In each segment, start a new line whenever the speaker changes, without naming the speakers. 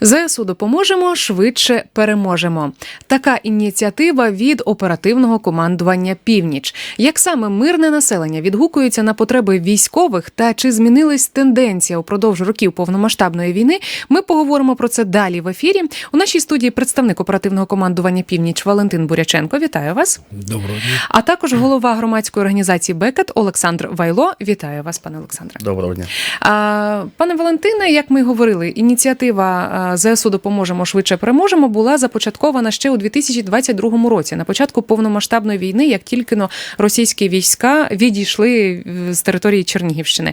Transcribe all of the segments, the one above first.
ЗСУ допоможемо швидше переможемо. Така ініціатива від оперативного командування Північ. Як саме мирне населення відгукується на потреби військових та чи змінилась тенденція упродовж років повномасштабної війни? Ми поговоримо про це далі в ефірі. У нашій студії представник оперативного командування Північ Валентин Буряченко. Вітаю вас.
Доброго дня.
А також голова громадської організації Бекет Олександр Вайло. Вітаю вас, пане Олександре.
Доброго дня.
А, Пане Валентине, як ми говорили, ініціатива а, ЗСУ допоможемо швидше переможемо була започаткована ще у 2022 році, на початку повномасштабної війни, як тільки но російські війська відійшли з території Чернігівщини.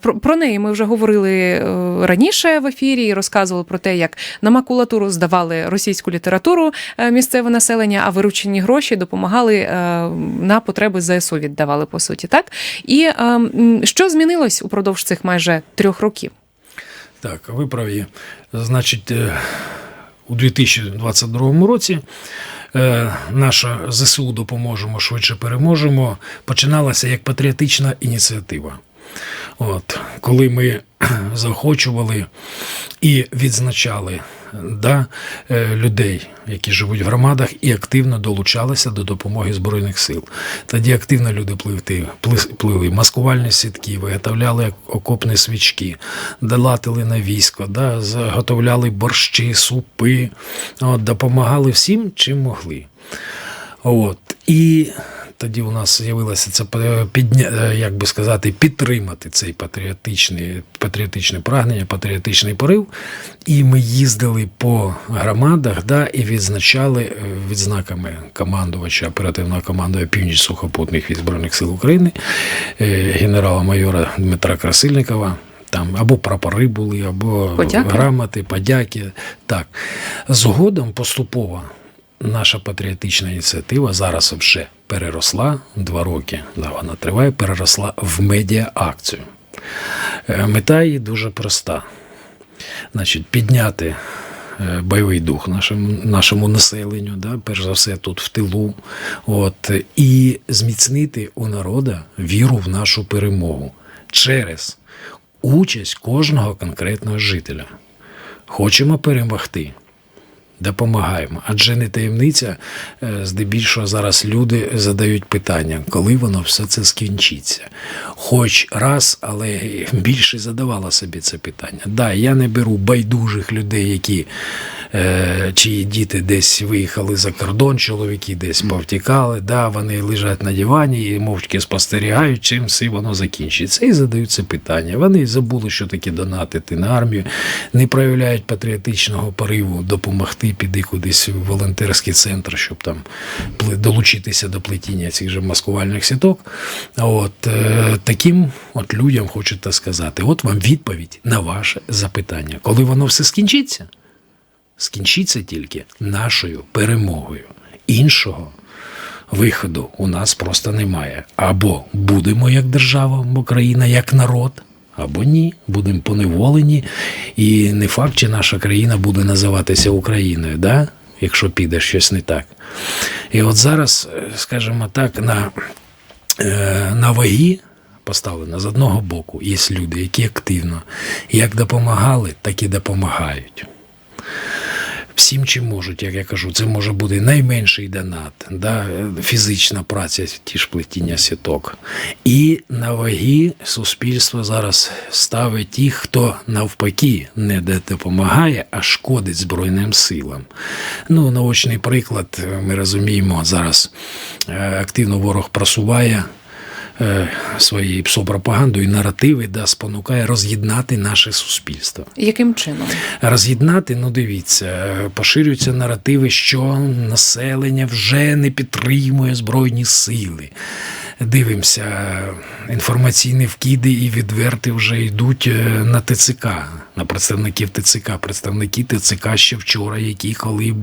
Про, про неї ми вже говорили е, раніше в ефірі розказували про те, як на макулатуру здавали російську літературу е, місцеве населення, а виручені гроші допомагали е, на потреби ЗСУ віддавали по суті. Так і е, що змінилось упродовж цих майже трьох років?
Так, ви праві. Значить, е, у 2022 році е, наша ЗСУ допоможемо швидше переможемо. Починалася як патріотична ініціатива. От, коли ми заохочували і відзначали да, е, людей, які живуть в громадах, і активно долучалися до допомоги Збройних сил. Тоді активно люди пливти, пли- плили маскувальні сітки, виготовляли окопні свічки, долатили на військо, да, заготовляли борщі, супи, от, допомагали всім, чим могли. От. І тоді у нас з'явилося це підня, е, як би сказати, підтримати цей патріотичний, патріотичне прагнення, патріотичний порив. І ми їздили по громадах да, і відзначали е, відзнаками командувача оперативного командування Північ сухопутних військ Збройних сил України, е, генерала-майора Дмитра Красильникова. Там або прапори були, або
Подяки?
грамоти, подяки. Так. Згодом поступово наша патріотична ініціатива зараз вже переросла два роки. Да, вона триває, переросла в медіа-акцію. Е, Мета її дуже проста. Значить, підняти е, бойовий дух нашому, нашому населенню, да, перш за все тут в тилу, от, і зміцнити у народа віру в нашу перемогу через участь кожного конкретного жителя. Хочемо перемогти. Допомагаємо. Адже не таємниця, е, здебільшого зараз люди задають питання, коли воно все це скінчиться. Хоч раз, але більше задавала собі це питання. Да, я не беру байдужих людей, які чиї діти десь виїхали за кордон, чоловіки десь повтікали, да, вони лежать на дивані і мовчки спостерігають, чим все воно закінчиться. І задають це питання. Вони забули, що таке донатити на армію, не проявляють патріотичного пориву допомогти, піти кудись в волонтерський центр, щоб там долучитися до плетіння цих же маскувальних сіток. От е, таким от людям хочете сказати: от вам відповідь на ваше запитання. Коли воно все скінчиться, скінчиться тільки нашою перемогою. Іншого виходу у нас просто немає. Або будемо як держава, або країна, як народ, або ні, будемо поневолені. І не факт, чи наша країна буде називатися Україною, да? якщо піде щось не так. І от зараз, е, скажімо так, на, е, на вагі поставлено з одного боку є люди, які активно як допомагали, так і допомагають всім чим можуть, як я кажу, це може бути найменший донат, да, фізична праця, ті ж плетіння сіток. І на ваги суспільство зараз ставить тих, хто навпаки не допомагає, а шкодить Збройним силам. Ну, наочний приклад, ми розуміємо, зараз е, активно ворог просуває своєю псопропагандою наративи, да, спонукає роз'єднати наше суспільство
Яким чином?
роз'єднати, ну дивіться, е, поширюються наративи, що населення вже не підтримує Збройні сили. Дивимося, е, інформаційні вкиди і відверти вже йдуть е, на ТЦК, на представників ТЦК. Представники ТЦК ще вчора, які коли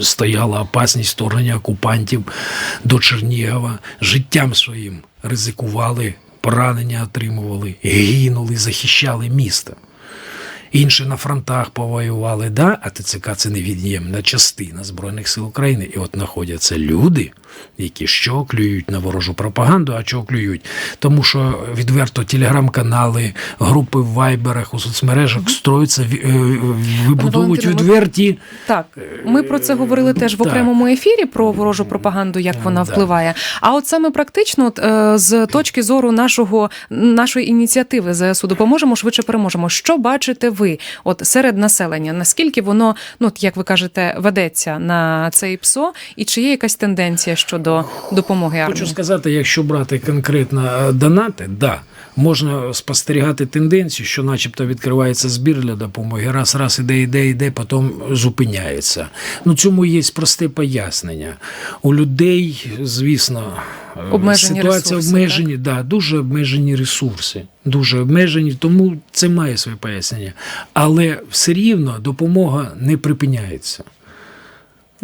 стояла опасність вторгнення окупантів до Чернігова, життям своїм ризикували, поранення отримували, гинули, захищали місто. Інші на фронтах повоювали, да, а ТЦК це невід'ємна частина Збройних сил України. І от знаходяться люди, які що клюють на ворожу пропаганду, а чого клюють. Тому що відверто телеграм-канали, групи в вайберах у соцмережах строються, ві- е, вибудовують відверті.
Так, ми про це говорили теж в окремому ефірі про ворожу пропаганду, як вона впливає. А от саме практично, от, е, з точки зору нашого нашої ініціативи ЗСУ допоможемо швидше переможемо. Що бачите ви? От серед населення, наскільки воно, ну як ви кажете, ведеться на цей ПСО, і чи є якась тенденція щодо допомоги армії?
Хочу сказати, якщо брати конкретно е, донати, да. Можна спостерігати тенденцію, що начебто відкривається збір для допомоги, раз, раз іде, іде, іде, потім зупиняється. Ну цьому є просте пояснення. У людей, звісно, е,
Обмежені
ситуація
ресурси,
обмежені, да, дуже обмежені ресурси. Дуже обмежені, тому це має своє пояснення. Але все рівно допомога не припиняється.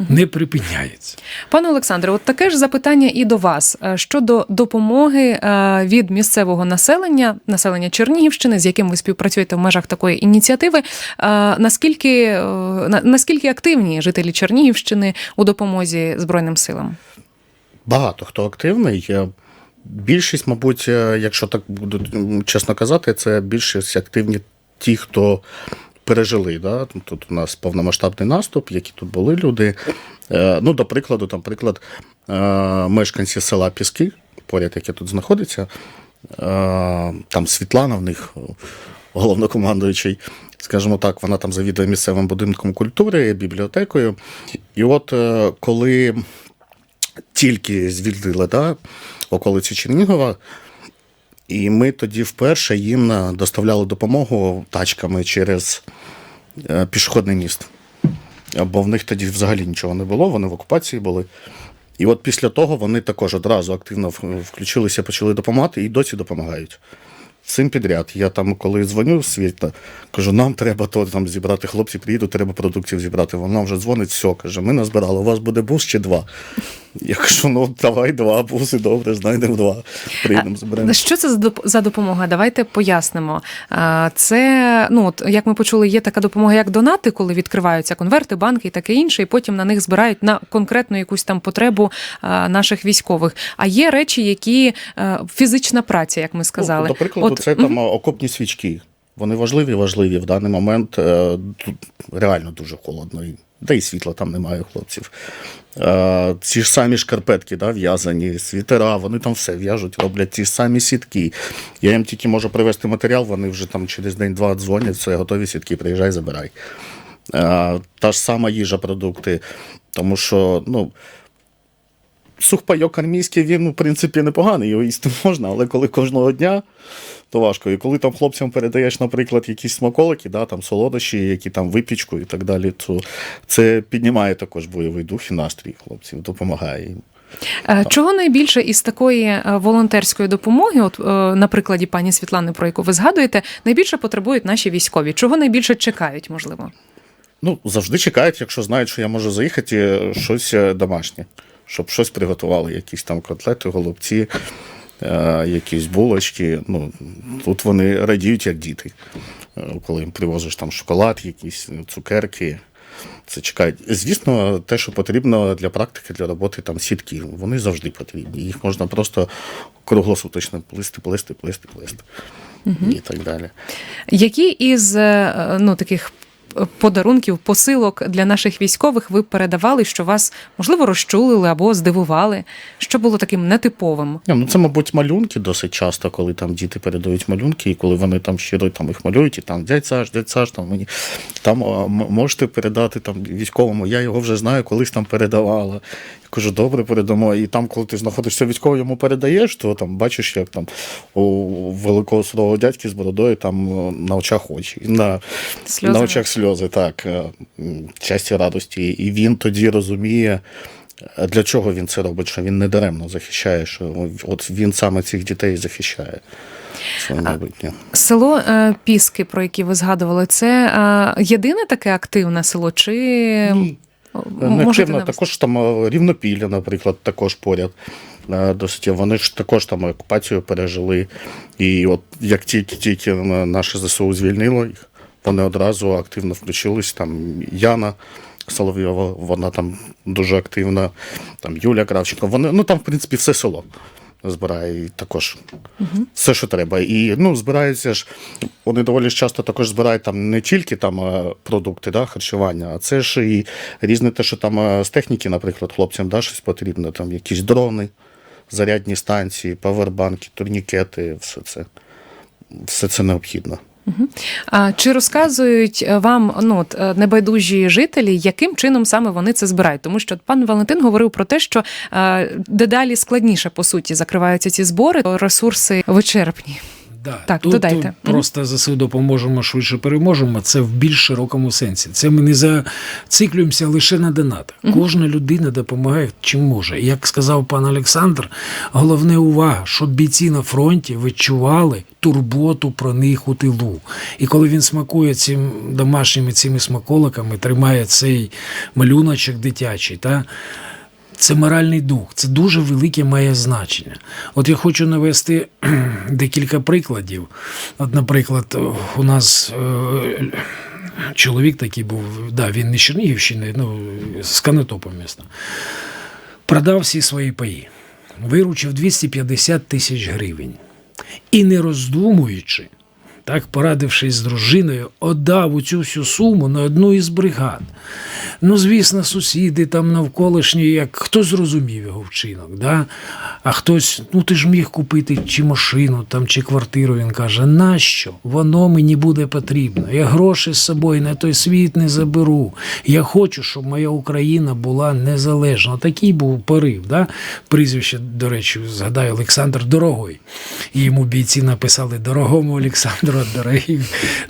Не припиняється.
Пане Олександре, от таке ж запитання і до вас Е, щодо допомоги е, від місцевого населення, населення Чернігівщини, з яким ви співпрацюєте в межах такої ініціативи. Е, Наскільки наскільки активні жителі Чернігівщини у допомозі Збройним силам?
Багато хто активний. Більшість, мабуть, якщо так буду чесно казати, це більшість активні ті, хто пережили. Да? Тут у нас повномасштабний наступ, які тут були люди. Е, Ну, до прикладу, там приклад е, мешканці села Піски, поряд, яке тут знаходиться. Е, Там Світлана в них головнокомандуючий, скажімо так, вона там завідує місцевим будинком культури, бібліотекою. І от коли тільки звільнили да, околиці Чернігова. І ми тоді вперше їм доставляли допомогу тачками через е, пішохідний міст. Бо в них тоді взагалі нічого не було, вони в окупації були. І от після того вони також одразу активно включилися, почали допомагати і досі допомагають. Всім підряд. Я там, коли дзвоню в світ, кажу, нам треба то там зібрати хлопці, приїдуть, треба продуктів зібрати. Вона вже дзвонить, все, каже, ми назбирали, у вас буде бус чи два. Я кажу, ну давай два буси, добре, знайдемо два. Приїдемо, зберемо.
Що це за доп- за допомога? Давайте пояснимо. Це ну от як ми почули, є така допомога, як донати, коли відкриваються конверти, банки і таке інше, і потім на них збирають на конкретну якусь там потребу наших військових. А є речі, які фізична праця, як ми сказали.
Ну, до прикладу,
От,
це там окопні свічки. Вони важливі, важливі. В даний момент е, тут реально дуже холодно. І- Та й світла там немає хлопців. Ці ж самі шкарпетки, да, в'язані, світера, вони там все в'яжуть, роблять ті ж самі сітки. Я їм тільки можу привезти матеріал, вони вже там через день-два дзвонять, все, готові сітки, приїжджай, забирай. Та ж сама їжа, продукти. Тому що, ну, сухпайок армійський, він, в принципі, непоганий, його їсти можна, але коли кожного дня, то важко. І коли там хлопцям передаєш, наприклад, якісь смаколики, да, там солодощі, які там випічку і так далі, то це піднімає також бойовий дух і настрій хлопців, допомагає їм.
Е, Чого найбільше із такої е, волонтерської допомоги, от е, на прикладі пані Світлани, про яку ви згадуєте, найбільше потребують наші військові? Чого найбільше чекають, можливо?
Ну, завжди чекають, якщо знають, що я можу заїхати, щось домашнє, щоб щось приготували, якісь там котлети, голубці, е, якісь булочки. Ну, тут вони радіють, як діти. Е, Коли їм привозиш там шоколад, якісь е, цукерки. Це чекають. Звісно, те, що потрібно для практики, для роботи, там сітки, вони завжди потрібні. Їх можна просто круглосуточно плисти, плисти, плисти, плисти. І так далі.
Які із ну таких подарунків, посилок для наших військових ви передавали, що вас можливо розчулили або здивували? Що було таким нетиповим?
Ну це, мабуть, малюнки досить часто, коли там діти передають малюнки, і коли вони там щиро там їх малюють, і там дядь Саш, дядь Саш, там мені там можете передати там військовому. Я його вже знаю, колись там передавала. Я кажу, добре, передамо. І там, коли ти знаходишся військовий, йому передаєш, то там бачиш, як там у великого судового дядьки з бородою там е, на очах очі, на, на очах сльози, так, е, м, щастя, радості. І він тоді розуміє. Для чого він це робить? Що він не даремно захищає, що от він саме цих дітей захищає.
Село е, Піски, про які ви згадували, це е, єдине таке активне село? Чи
Ні. активно, також там е, рівнопілля, наприклад, також поряд. Е, Досить вони ж також там окупацію пережили. І от як тільки тільки наше ЗСУ звільнило їх, вони одразу активно включились. Там Яна Соловйова, вона там дуже активна, там Юля Кравченко. Вони, ну там, в принципі, все село збирає також все, що треба. І ну, збираються ж, вони доволі часто також збирають там не тільки там е, продукти да, харчування, а це ж і різне те, що там е, з техніки, наприклад, хлопцям да, щось потрібно, там якісь дрони, зарядні станції, павербанки, турнікети, все це. Все це необхідно.
А чи розказують е, вам ну от е, небайдужі жителі, яким чином саме вони це збирають? Тому що пан Валентин говорив про те, що е, дедалі складніше по суті закриваються ці збори, то ресурси вичерпні.
Да.
Так,
Тут
додайте.
просто ЗСУ допоможемо швидше переможемо. Це в більш широкому сенсі. Це ми не зациклюємося лише на донатах. Кожна людина допомагає чим може. Як сказав пан Олександр, головне увага, щоб бійці на фронті відчували турботу про них у тилу. І коли він смакує цим домашніми цими смаколиками, тримає цей малюночок дитячий, та це моральний дух, це дуже велике має значення. От я хочу навести декілька прикладів. От, наприклад, у нас е, чоловік такий був, да, він не з Чернігівщини, ну, з Канатопа міста. Продав всі свої паї, виручив 250 тисяч гривень. І не роздумуючи, так порадившись з дружиною, отдав у цю всю суму на одну із бригад. Ну, звісно, сусіди там навколишні, як хтось зрозумів його вчинок, да? а хтось, ну ти ж міг купити чи машину там, чи квартиру. Він каже, нащо? Воно мені буде потрібно. Я гроші з собою на той світ не заберу. Я хочу, щоб моя Україна була незалежна. Такий був порив. Да? Прізвище, до речі, згадаю, Олександр Дорогой. Йому бійці написали дорогому Олександру, дорогі,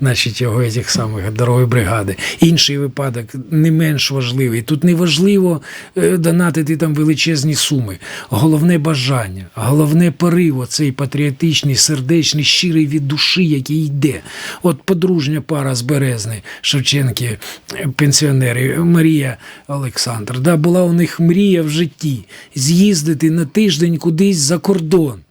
значить, його цих самих дорогої бригади. Інший випадок не менш важливий. Тут не важливо е, донатити там величезні суми. Головне бажання, головне порив, оцей патріотичний, сердечний, щирий від душі, який йде. От подружня пара з Березни, Шевченки, е, пенсіонери, Марія Олександр. Да, була у них мрія в житті з'їздити на тиждень кудись за кордон.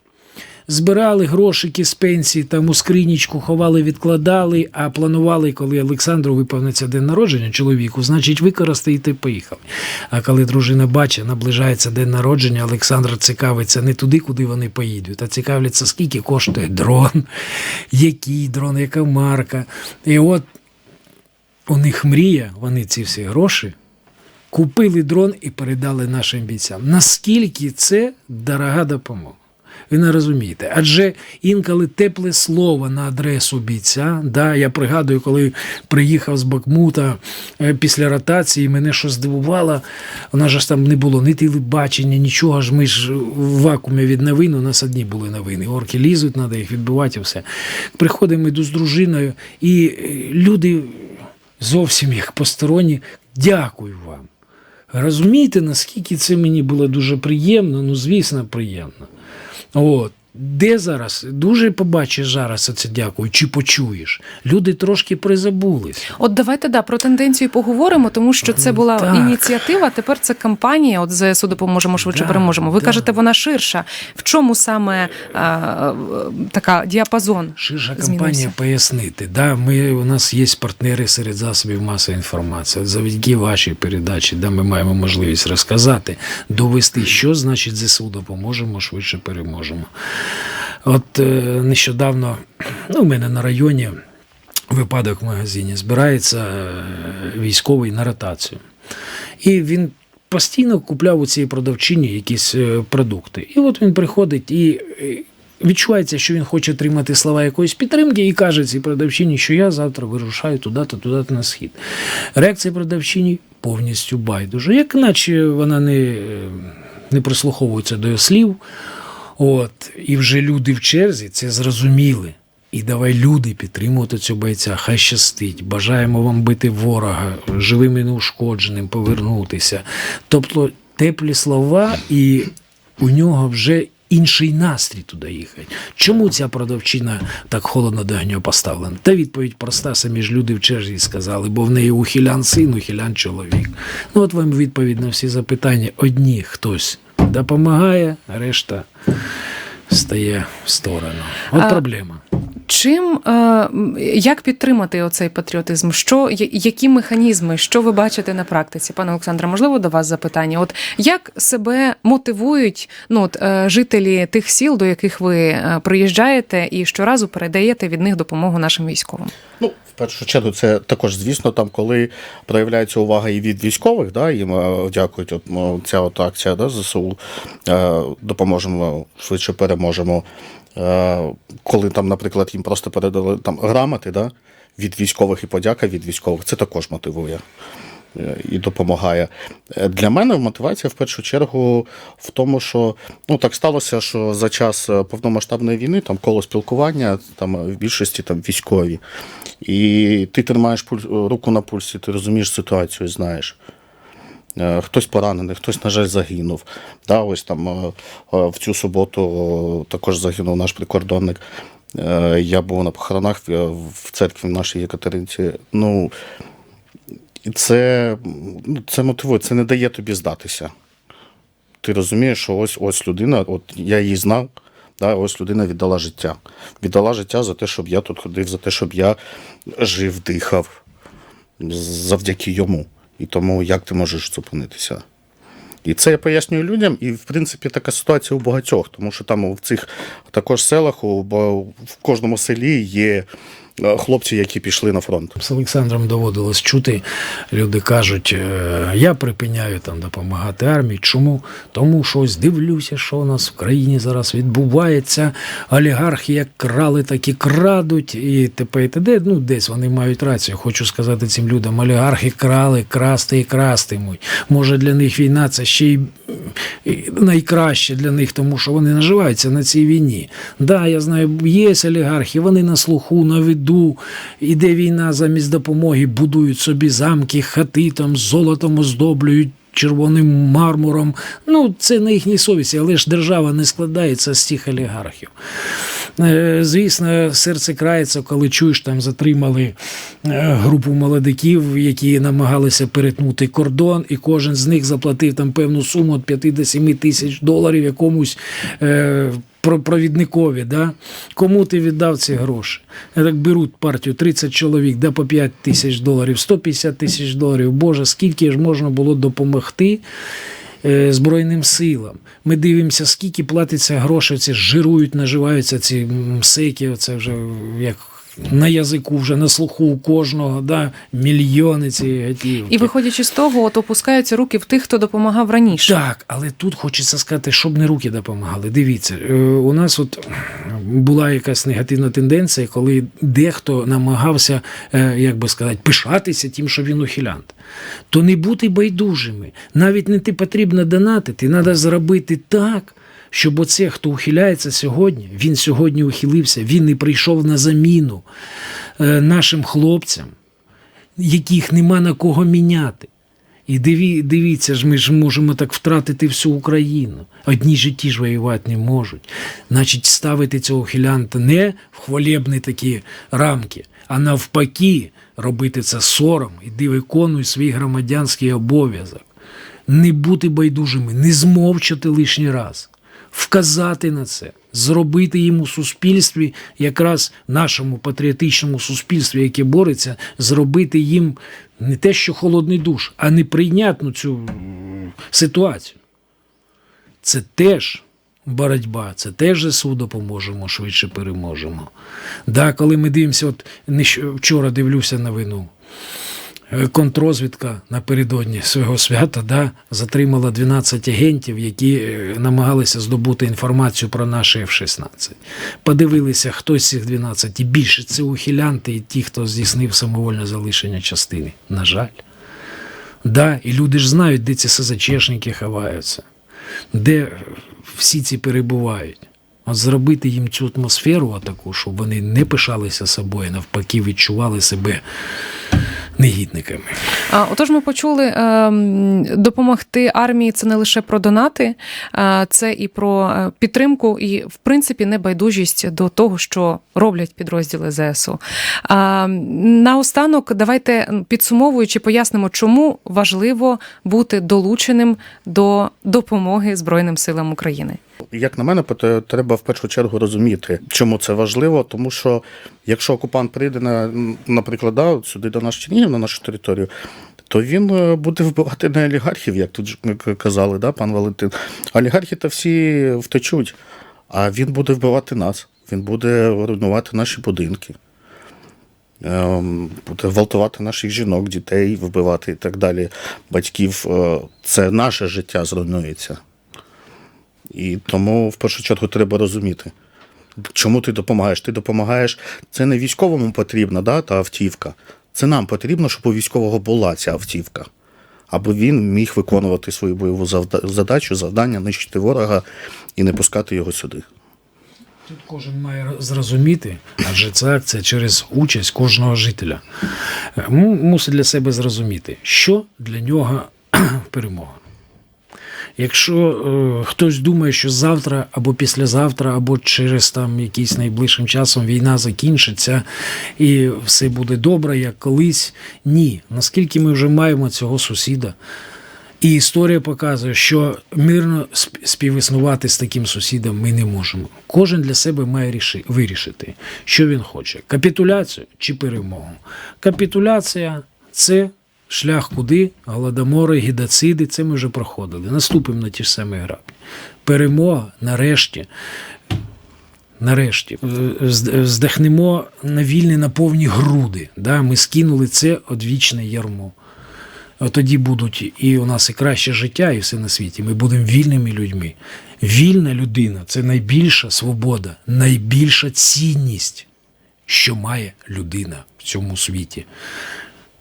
Збирали грошики з пенсії, там у скринічку ховали, відкладали, а планували, коли Олександру виповниться день народження чоловіку, значить використаєте поїхали. А коли дружина бачить, наближається день народження, Олександр цікавиться не туди, куди вони поїдуть, а цікавляться, скільки коштує дрон, який дрон, яка марка. І от у них мрія, вони ці всі гроші. Купили дрон і передали нашим бійцям. Наскільки це дорога допомога? Ви не розумієте. Адже інколи тепле слово на адресу бійця. Да, я пригадую, коли приїхав з Бахмута е, після ротації, мене що здивувало, у нас ж там не було ні телебачення, нічого ж ми ж в вакуумі від новин, у нас одні були новини. Орки лізуть, треба їх відбивати і все. Приходимо йду з дружиною, і е, люди зовсім як посторонні, дякую вам. Розумієте, наскільки це мені було дуже приємно, ну звісно, приємно. От. Де зараз? Дуже побачиш зараз це дякую, чи почуєш. Люди трошки призабулись.
От давайте да про тенденцію поговоримо, тому що це була
Так.
ініціатива. Тепер це кампанія. От ЗСУ допоможемо швидше
Да,
переможемо. Ви
да.
кажете, вона ширша. В чому саме а, а, така діапазон?
Ширша
Змінився.
кампанія пояснити. Да, ми, у нас є партнери серед засобів масової інформації. Завдяки вашій передачі, да, ми маємо можливість розказати, довести, що значить ЗСУ допоможемо, швидше переможемо. От е, нещодавно ну, у мене на районі випадок в магазині збирається е, військовий на ротацію. І він постійно купляв у цієї продавчині якісь е, продукти. І от він приходить і відчувається, що він хоче отримати слова якоїсь підтримки, і каже цій продавчині, що я завтра вирушаю туди-то, туди-то на схід. Реакція продавчині повністю байдуже, як наче вона не, не прислуховується до його слів. От, і вже люди в черзі це зрозуміли. І давай люди підтримувати цього бойця. Хай щастить. Бажаємо вам бити ворога, живим і неушкодженим, повернутися. Тобто теплі слова, і у нього вже інший настрій туди їхати. Чому ця продавчина так холодно до нього поставлена? Та відповідь проста, самі ж люди в черзі сказали, бо в неї ухилян син, ухилян чоловік. Ну от вам відповідь на всі запитання. Одні хтось допомагає, а решта стає в сторону. От
А-
проблема.
Чим е, як підтримати оцей патріотизм? Що які механізми, що ви бачите на практиці, пане Олександре? Можливо, до вас запитання? От як себе мотивують ну от, е, жителі тих сіл, до яких ви е, приїжджаєте, і щоразу передаєте від них допомогу нашим військовим?
Ну, першу чергу, це також, звісно, там, коли проявляється увага і від військових, да, їм е, дякують, от, ну, ця от акція да, ЗСУ, е, допоможемо, швидше переможемо. Е, коли там, наприклад, їм просто передали там грамоти да, від військових і подяка від військових, це також мотивує. І допомагає. Е, Для мене мотивація в першу чергу в тому, що ну так сталося, що за час е, повномасштабної війни там коло спілкування, там е, в більшості там військові. І ти тримаєш пульс, руку на пульсі, ти розумієш ситуацію, знаєш. Хтось поранений, хтось, на жаль, загинув. Да, ось там в цю суботу також загинув наш прикордонник. Я був на похоронах в- в церкві в нашій Єкатеринці. Ну, і це, ну, це мотивує, це не дає тобі здатися. Ти розумієш, що ось ось людина, от я її знав, да, ось людина віддала життя. Віддала життя за те, щоб я тут ходив, за те, щоб я жив, дихав завдяки йому. І тому як ти можеш зупинитися? І це я пояснюю людям, і в принципі така ситуація у багатьох, тому що там в цих також селах, у, в кожному селі є хлопці, які пішли на фронт.
З Олександром доводилось чути. Люди кажуть, е, я припиняю там допомагати армії. Чому? Тому що ось дивлюся, що у нас в країні зараз відбувається. Олігархи як крали, так і крадуть, і т.п. і т.д. Ну, десь вони мають рацію. Хочу сказати цим людям: олігархи крали, красти і крастимуть. Може, для них війна це ще й найкраще для них, тому що вони наживаються на цій війні. Да, я знаю, є олігархи, вони на слуху, на виду. Іде війна замість допомоги, будують собі замки, хати там золотом оздоблюють. Червоним мармуром, ну це на їхній совісті, але ж держава не складається з тих олігархів. Е, Звісно, серце крається, коли чуєш, там затримали е, групу молодиків, які намагалися перетнути кордон, і кожен з них заплатив там певну суму від 5 до 7 тисяч доларів якомусь е, провідникові. Да? Кому ти віддав ці гроші? Так беруть партію 30 чоловік, да по 5 тисяч доларів, 150 тисяч доларів. Боже, скільки ж можна було допомогти? е, Збройним силам. Ми дивимося, скільки платиться грошей, ці жирують, наживаються ці мсеки, це вже як на язику, вже на слуху у кожного, да? мільйони цієї готівки.
І виходячи з того, от опускаються руки в тих, хто допомагав раніше.
Так, але тут хочеться сказати, щоб не руки допомагали. Дивіться, е, у нас от була якась негативна тенденція, коли дехто намагався, е, як би сказати, пишатися тим, що він ухилянт. То не бути байдужими. Навіть не ти потрібно донатити, треба зробити так. Щоб оце, хто ухиляється сьогодні, він сьогодні ухилився, він не прийшов на заміну е, нашим хлопцям, яких нема на кого міняти. І диві, дивіться ж, ми ж можемо так втратити всю Україну. Одні ж і ті ж воювати не можуть. Значить, ставити цього хілянта не в хвалебні такі рамки, а навпаки, робити це сором, іди виконуй свій громадянський обов'язок. Не бути байдужими, не змовчати лишній раз, вказати на це, зробити їм у суспільстві, якраз нашому патріотичному суспільстві, яке бореться, зробити їм не те, що холодний душ, а неприйнятну цю ситуацію. Це теж боротьба, це теж ЗСУ допоможемо, швидше переможемо. Да, коли ми дивимося, от вчора дивлюся новину. Е, Контрозвідка напередодні свого свята да, затримала 12 агентів, які е, намагалися здобути інформацію про наші F-16. Подивилися, хто з цих 12, і більше це ухилянти і ті, хто здійснив самовольне залишення частини. На жаль. Да, і люди ж знають, де ці СЗЧшники ховаються, де всі ці перебувають. От зробити їм цю атмосферу таку, щоб вони не пишалися собою, навпаки, відчували себе негідниками.
Отож, ми почули, ем, допомогти армії це не лише про донати, це і про е, підтримку, і, в принципі, небайдужість до того, що роблять підрозділи ЗСУ. Наостанок, давайте підсумовуючи, пояснимо, чому важливо бути долученим до допомоги Збройним силам України.
Як на мене, треба в першу чергу розуміти, чому це важливо. Тому що якщо окупант прийде на, наприклад, да, сюди до нас Чернігів, на нашу територію, то він е, буде вбивати не олігархів, як тут казали, да, пан Валентин. Олігархи та всі втечуть, а він буде вбивати нас. Він буде руйнувати наші будинки. Ем, Буде гвалтувати наших жінок, дітей, вбивати і так далі, батьків. Е, Це наше життя зруйнується. І тому в першу чергу треба розуміти, чому ти допомагаєш. Ти допомагаєш, це не військовому потрібна да, та автівка. Це нам потрібно, щоб у військового була ця автівка. Аби він міг виконувати свою бойову задачу, завдання, нищити ворога і не пускати його сюди.
Тут кожен має зрозуміти, адже це акція через участь кожного жителя. Е, Мусить для себе зрозуміти, що для нього перемога. Якщо е, хтось думає, що завтра або післязавтра, або через там якийсь найближчим часом війна закінчиться і все буде добре, як колись, ні. Наскільки ми вже маємо цього сусіда, і історія показує, що мирно співіснувати з таким сусідом ми не можемо. Кожен для себе має ріши- вирішити, що він хоче: капітуляцію чи перемогу. Капітуляція це шлях куди, голодомори, гідоциди, це ми вже проходили. Наступимо на ті ж самі граблі. Перемога, нарешті, нарешті, е, здихнемо на вільні на повні груди. Да? Ми скинули це одвічне ярмо. Тоді будуть і у нас і краще життя, і все на світі. Ми будемо вільними людьми. Вільна людина це найбільша свобода, найбільша цінність, що має людина в цьому світі.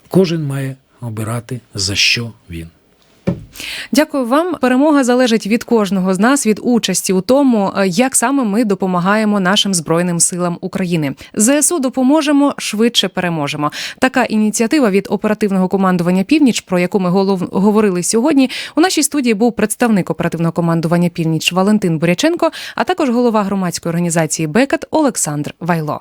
Кожен має обирати, за що він.
Дякую вам. Перемога залежить від кожного з нас, від участі у тому, е, як саме ми допомагаємо нашим збройним силам України. ЗСУ допоможемо швидше переможемо. Така ініціатива від оперативного командування Північ, про яку ми говорили сьогодні. У нашій студії був представник оперативного командування Північ Валентин Буряченко, а також голова громадської організації Бекет Олександр Вайло.